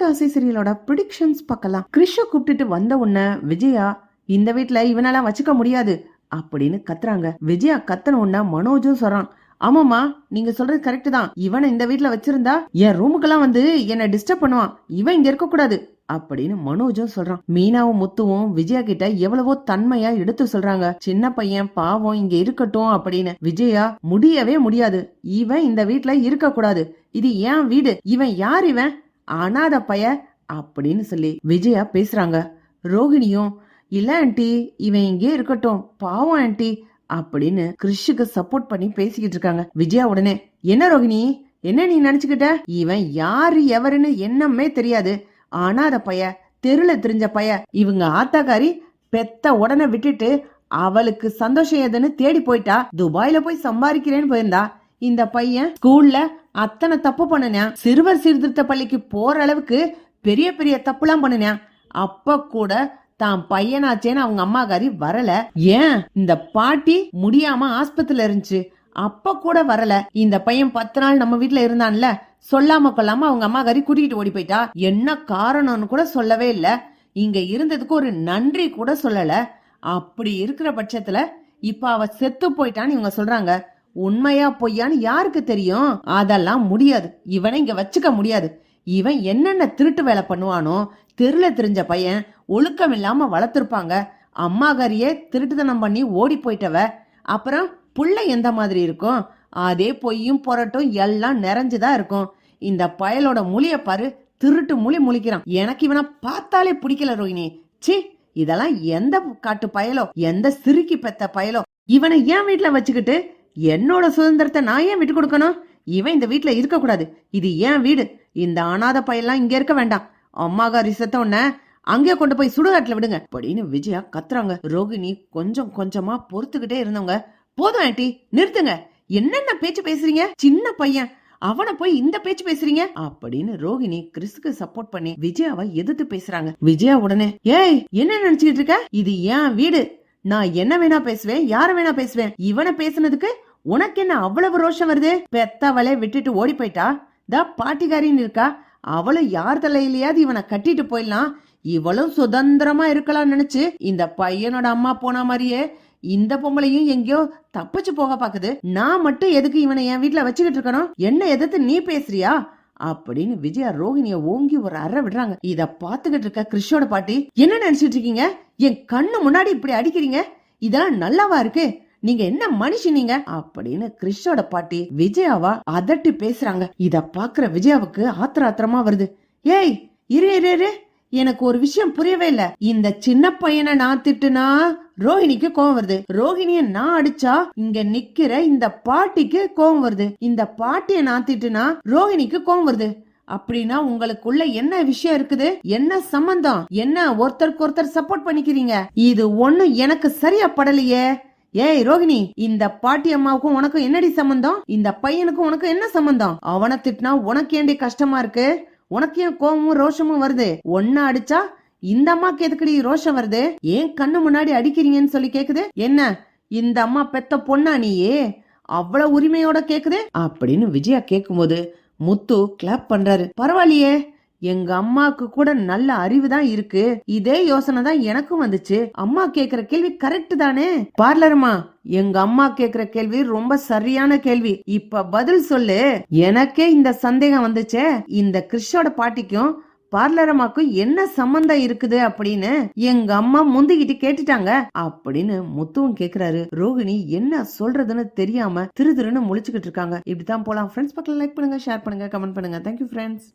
கண்ணாடி சிறியலோட சீரியலோட ப்ரிடிக்ஷன்ஸ் பார்க்கலாம். கிறிஷ கூப்பிட்டுட்டு வந்த உடனே விஜயா இந்த வீட்ல இவனெல்லாம் வச்சுக்க முடியாது அப்படின்னு கத்துறாங்க. விஜயா கத்தன உடனே மனோஜும் சொல்றான் ஆமாமா நீங்க சொல்றது கரெக்ட் தான். இவனை இந்த வீட்ல வச்சிருந்தா என் ரூமுக்கெல்லாம் வந்து என்ன டிஸ்டர்ப் பண்ணுவான். இவன் இங்க இருக்க கூடாது அப்படின்னு மனோஜும் சொல்றான். மீனாவும் முத்துவும் விஜயா கிட்ட எவ்வளவோ தன்மையா எடுத்து சொல்றாங்க. சின்ன பையன் பாவம் இங்க இருக்கட்டும் அப்படின்னு. விஜயா முடியவே முடியாது. இவன் இந்த வீட்டுல இருக்க கூடாது. இது ஏன் வீடு. இவன் யார் இவன்? அனாத பைய அப்படின்னு சொல்லி விஜயா பேசுறாங்க. ரோகிணியும் இல்ல ஆன்டி இவன் இங்கே இருக்கட்டும். பாவம் ஆன்டி அப்படின்னு கிறிஷுக்கு சப்போர்ட் பண்ணி பேசிக்கிட்டு இருக்காங்க. விஜயா உடனே என்ன ரோகிணி என்ன நீ நினைச்சுக்கிட்ட? இவன் யாரு எவருன்னு என்னமே தெரியாது. அனாத பைய தெருல தெரிஞ்ச பைய இவங்க ஆத்தாக்காரி பெத்த உடனே விட்டுட்டு அவளுக்கு சந்தோஷம் எதுன்னு தேடி போயிட்டா. துபாயில போய் சம்பாதிக்கிறேன்னு போயிருந்தா. இந்த பையன் ஸ்கூல்ல அத்தனை தப்பு பண்ணுனேன். சிறுவர் சீர்திருத்த பள்ளிக்கு போற அளவுக்கு பெரிய பெரிய தப்புலாம் பண்ணுனேன். அப்ப கூட தான் பையனாச்சேன்னு அவங்க அம்மாக்காரி வரல. ஏன்? இந்த பாட்டி முடியாம ஆஸ்பத்திரியில இருந்துச்சு. அப்ப கூட வரல. இந்த பையன் பத்து நாள் நம்ம வீட்டுல இருந்தான்ல. சொல்லாம கொள்ளாம அவங்க அம்மாக்காரி கூட்டிகிட்டு ஓடி போயிட்டா? என்ன காரணம்னு கூட சொல்லவே இல்ல. இங்க இருந்ததுக்கு ஒரு நன்றி கூட சொல்லல. அப்படி இருக்கிற பட்சத்துல இப்ப அவ செத்து போயிட்டான்னு இவங்க சொல்றாங்க. உண்மையா பொய்யான்னு யாருக்கு தெரியும்? அதெல்லாம் முடியாது. இவனை இங்க வச்சுக்க முடியாது. இவன் என்னென்ன திருட்டு வேலை பண்ணுவானோ தெருல தெரிஞ்ச பையன் ஒழுக்கம் இல்லாம வளர்த்துருப்பாங்க. அம்மாகாரியே திருட்டுத்தனம் பண்ணி ஓடி போயிட்டவ. அப்புறம் புள்ள எந்த மாதிரி இருக்கும்? அதே பொய்யும் புரட்டும் எல்லாம் நிறைஞ்சுதான் இருக்கும். இந்த பயலோட மொழிய பாரு திருட்டு மொழி முழிக்கிறான். எனக்கு இவனை பார்த்தாலே பிடிக்கல ரோஹிணி சி இதெல்லாம் எந்த காட்டு பயலோ எந்த சிறுக்கி பெத்த பயலோ. இவனை ஏன் வீட்டுல வச்சுக்கிட்டு என்னோட சுதந்திரத்தை நான் ஏன் விட்டு கொடுக்கணும்? இவன் இந்த வீட்டில் இருக்கக்கூடாது. இது ஏன் வீடு. இந்த அனாத பையெல்லாம் இங்கே இருக்க வேண்டாம். அம்மாகாரி ரிசத்த உடனே அங்கே கொண்டு போய் சுடுகாட்டில் விடுங்க. அப்படின்னு விஜயா கத்துறாங்க. ரோகிணி கொஞ்சம் கொஞ்சமா பொறுத்துக்கிட்டே இருந்தவங்க போதும் ஆண்டி நிறுத்துங்க. என்னென்ன பேச்சு பேசுறீங்க? சின்ன பையன். அவனை போய் இந்த பேச்சு பேசுறீங்க? அப்படின்னு ரோகிணி கிறிஸ்துக்கு சப்போர்ட் பண்ணி விஜயாவை எதிர்த்து பேசுறாங்க. விஜயா உடனே ஏய் என்ன நினைச்சுக்கிட்டு இருக்க? இது ஏன் வீடு. நான் என்ன வேணா பேசுவேன் யார வேணா பேசுவேன் இவனை பேசுனதுக்கு உனக்கு என்ன அவ்வளவு ரோஷம் வருது? பெத்தவளே விட்டுட்டு ஓடி போயிட்டா? தா பாட்டிக்காரின்னு இருக்கா? அவளும் யார் தலையிலயாவது இவனை கட்டிட்டு போயிடலாம். இவளும் சுதந்திரமா இருக்கலாம் நினைச்சு இந்த பையனோட அம்மா போன மாதிரியே இந்த பொம்பளையும் எங்கேயோ தப்பிச்சு போக பாக்குது. நான் மட்டும் எதுக்கு இவனை என் வீட்டுல வச்சுக்கிட்டு இருக்கணும்? என்ன எதிர்த்து நீ பேசுறியா? அப்படின்னு விஜயா ரோஹிணிய ஓங்கி ஒரு அற விடுறாங்க. இத பாத்துக்கிட்டு இருக்க கிறிஷோட பாட்டி என்ன நினைச்சிட்டு இருக்கீங்க? என் கண்ணு முன்னாடி இப்படி அடிக்கிறீங்க? இதெல்லாம் நல்லாவா இருக்கு? நீங்க என்ன மனுஷனீங்க அப்படின்னு கிறிஷோட பாட்டி விஜயாவா அதட்டி பேசுறாங்க. இத பாக்குற விஜயாவுக்கு ஆத்திர ஆத்திரமா வருது. ஏய் இரு இரு இரு. எனக்கு ஒரு விஷயம் புரியவே இல்ல. இந்த சின்ன பையனை நான் திட்டுனா ரோஹிணிக்கு கோவம் வருது. ரோஹிணிய நான் அடிச்சா இங்க நிக்கிற இந்த பாட்டிக்கு கோவம் வருது. இந்த பாட்டிய நான் திட்டுனா ரோஹிணிக்கு கோவம் வருது. அப்படின்னா உங்களுக்குள்ள என்ன விஷயம் இருக்குது? என்ன சம்பந்தம்? என்ன ஒருத்தருக்கு ஒருத்தர் சப்போர்ட் பண்ணிக்கிறீங்க? இது ஒண்ணு எனக்கு சரியா படலையே. ஏய் ரோகிணி இந்த பாட்டி அம்மாவுக்கும் உனக்கும் என்னடி சம்பந்தம்? இந்த பையனுக்கும் உனக்கும் என்ன சம்பந்தம்? அவனை திட்டினா உனக்கு ஏண்டி கஷ்டமா இருக்கு? உனக்கு ஏன் கோபமும் ரோஷமும் வருது? ஒன்னா அடிச்சா இந்த அம்மாக்கு எதுக்கடி ரோஷம் வருது? ஏன் கண்ணு முன்னாடி அடிக்கிறீங்கன்னு சொல்லி கேக்குது? என்ன இந்த அம்மா பெத்த பொண்ணா நீயே? அவ்வளவு உரிமையோட கேக்குது? அப்படின்னு விஜயா கேக்கும்போது முத்து கிளாப் பண்றாரு. பரவாயில்லையே எங்க அம்மாக்கு கூட நல்ல அறிவு தான் இருக்கு. இதே யோசனை தான் எனக்கும் வந்துச்சு. அம்மா கேக்குற கேள்வி கரெக்ட் தானே? பார்லருமா எங்க அம்மா கேக்குற கேள்வி ரொம்ப சரியான கேள்வி. இப்ப பதில் சொல்லு. எனக்கே இந்த சந்தேகம் வந்துச்சே. இந்த கிறிஷோட பாட்டிக்கும் பார்லரமாக்கும் என்ன சம்பந்தம் இருக்குது அப்படின்னு எங்க அம்மா முந்திக்கிட்டு கேட்டுட்டாங்க அப்படின்னு முத்துவும் கேக்குறாரு. ரோகிணி என்ன சொல்றதுன்னு தெரியாம திரு திருன்னு முழிச்சுக்கிட்டு இருக்காங்க. இப்படிதான் போலாம். ஃப்ரெண்ட்ஸ் பக்கம் லைக் பண்ணுங்க ஷேர் பண்ணுங்க கமெண்ட் பண்ணுங்க. Thank you friends